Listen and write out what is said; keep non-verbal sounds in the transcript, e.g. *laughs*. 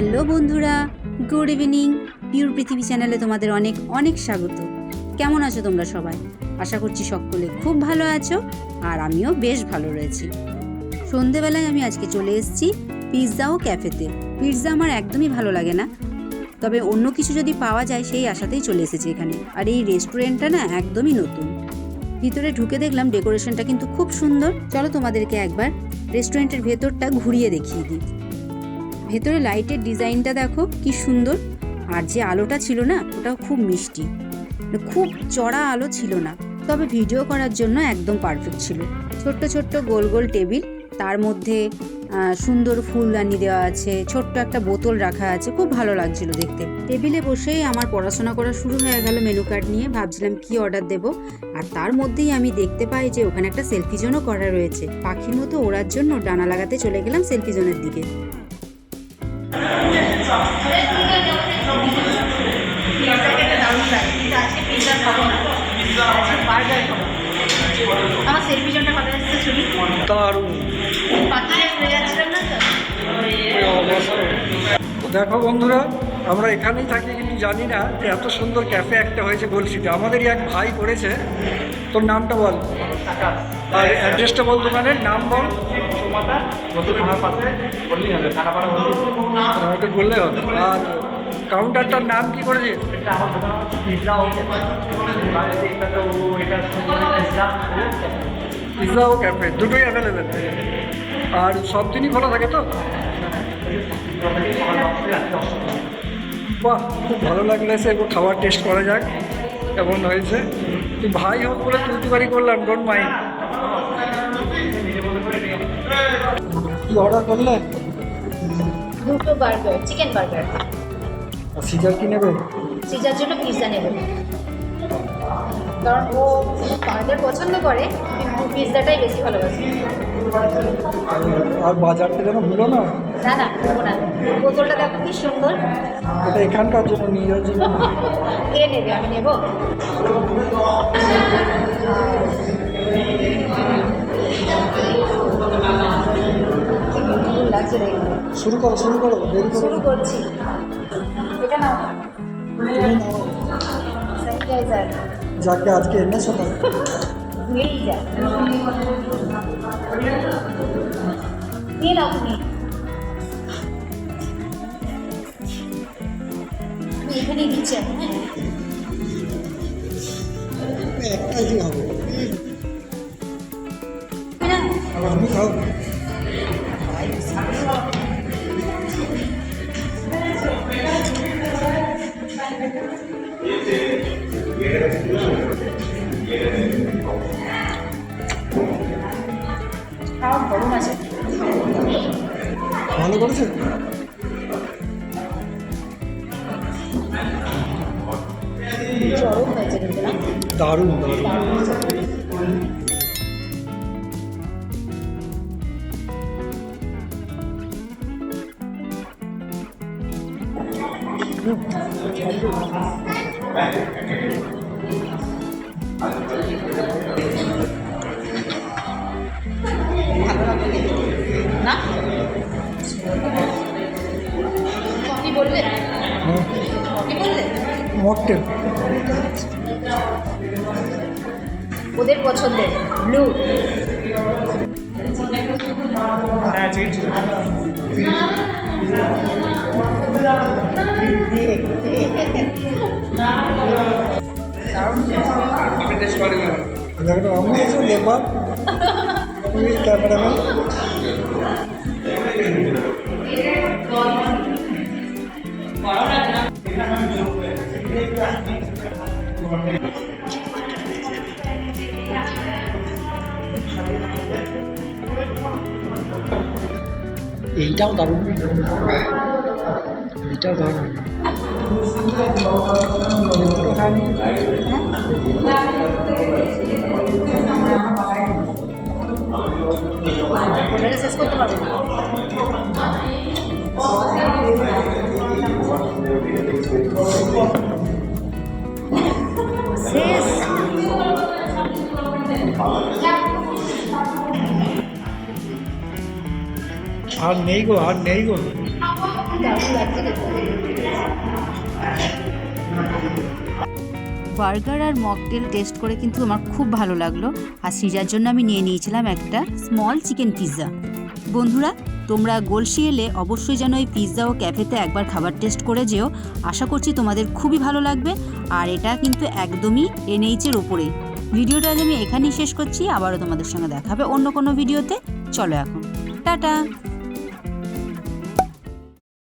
Hello বন্ধুরা good evening pure পৃথিবী চ্যানেলে তোমাদের অনেক অনেক স্বাগত। কেমন আছো তোমরা সবাই? আশা করছি সকলে খুব ভালো আছো আর আমিও বেশ ভালো রয়েছি। সন্ধেবেলায় আমি আজকে চলে এসেছি পিৎজা ও ক্যাফেতে পিৎজা আমার একদমই ভালো লাগে না। তবে অন্য কিছু যদি পাওয়া যায় সেই আশাতেই চলে এসেছি এখানে। আর এই রেস্টুরেন্টটা না একদমই নতুন। ভিতরে ঢুকে দেখলাম ডেকোরেশনটা কিন্তু খুব সুন্দর। চলো তোমাদেরকে একবার রেস্টুরেন্টের ভেতরটা ঘুরিয়ে দেখিয়ে দিই। ভেতরে লাইটের ডিজাইনটা দেখো, কি সুন্দর। আর যে আলোটা ছিল না, ওটাও খুব মিষ্টি। মানে খুব চড়া আলো ছিল না, তবে ভিডিও করার জন্য একদম পারফেক্ট ছিল। ছোট্ট ছোট্ট গোল গোল টেবিল, তার মধ্যে সুন্দর ফুলদানি দেওয়া আছে, ছোট্ট একটা বোতল রাখা আছে, খুব ভালো লাগছিল দেখতে। টেবিলে বসেই আমার পড়াশোনা করা শুরু হয়ে গেল মেনু কার্ড নিয়ে, ভাবছিলাম কি অর্ডার দেব। আর তার মধ্যেই আমি দেখতে পাই যে ওখানে একটা সেলফি জোনও করা রয়েছে। পাখির মতো ওড়ার জন্য ডানা লাগাতে চলে গেলাম সেলফি জোনের দিকে। আমার সেলফি জনটা কথা আসছে শুনি? দারুণ পাখিরে ঘুরে যাচ্ছিলাম না তো। দেখো বন্ধুরা আমরা এখানেই থাকি কিন্তু জানি না যে এত সুন্দর ক্যাফে একটা হয়েছে বলছি যে আমাদেরই এক ভাই করেছে। তোর নামটা বল। আর অ্যাড্রেসটা বল দোকানের নাম বল। আমাকে বললে হবে। আর কাউন্টারটার নাম কি করেছে? পিৎজা ও ক্যাফে দুটোই অ্যাভেলেবেল আর সব দিনই খোলা থাকে তো? বাহ খুব ভালো লাগল একটু খাবার টেস্ট করা যাক কেমন হয়েছে। তুই ভাই হোক বলে তুলতে পারি করলাম ডোন্ট মাইন্ড কি অর্ডার করলে? দুটো বার্গার চিকেন বার্গার আর সিজার কি নেবে? সিজার জন্য পিৎজা নেব। কারণ ও বার্গার পছন্দ করে কিন্তু পিৎজাটাই বেশি ভালোবাসে। আর বাজারটা যেন ভুলো না? না না নেব না। বোতলটা দেখো কি সুন্দর। এটা এখানকার জন্য নিয়ে যাওয়ার জন্য? কে নেবে আমি নেব? শুরু করো শুরু করো দেরি করো শুরু করছি। এটা নাও। স্যানিটাইজার যাকে আজকে এনেছো না ভুলেই যা। নিয়ে নাও তুমি। আমি দিচ্ছি এখন, হ্যাঁ? একটাই হবে? আমি খাও। 다음 너무 맛있어. 많이 걸으세요. 이거 어려운 거 지금 그냥? 나름 나름. 음. না? কফি বলবে বললে? মকটেল। ওদের পছন্দের ব্লু। দেখো *laughs* আমি এসে লেবার তুমি ক্যামেরাম্যান এইটাও দারুণ এইটাও দারুণ ওটাকে শেষ করতে পারবে না শেষ আর নেই গো আর নেই গো দারুণ লাগছে খেতে বার্গার আর মকটেল টেস্ট করে কিন্তু আমার খুব ভালো লাগল। আর সিজার জন্য আমি নিয়ে নিয়েছিলাম একটা স্মল চিকেন পিৎজা। বন্ধুরা, তোমরা গলসি এলে অবশ্যই যেন এই পিৎজা ও ক্যাফেতে একবার খাবার টেস্ট করে যেও। আশা করছি তোমাদের খুবই ভালো লাগবে। আর এটা কিন্তু একদমই এনএইচের ওপরে ভিডিওটা আজ আমি এখানেই শেষ করছি। আবারও তোমাদের সঙ্গে দেখা হবে অন্য কোনো ভিডিওতে। চলো এখন। টাটা!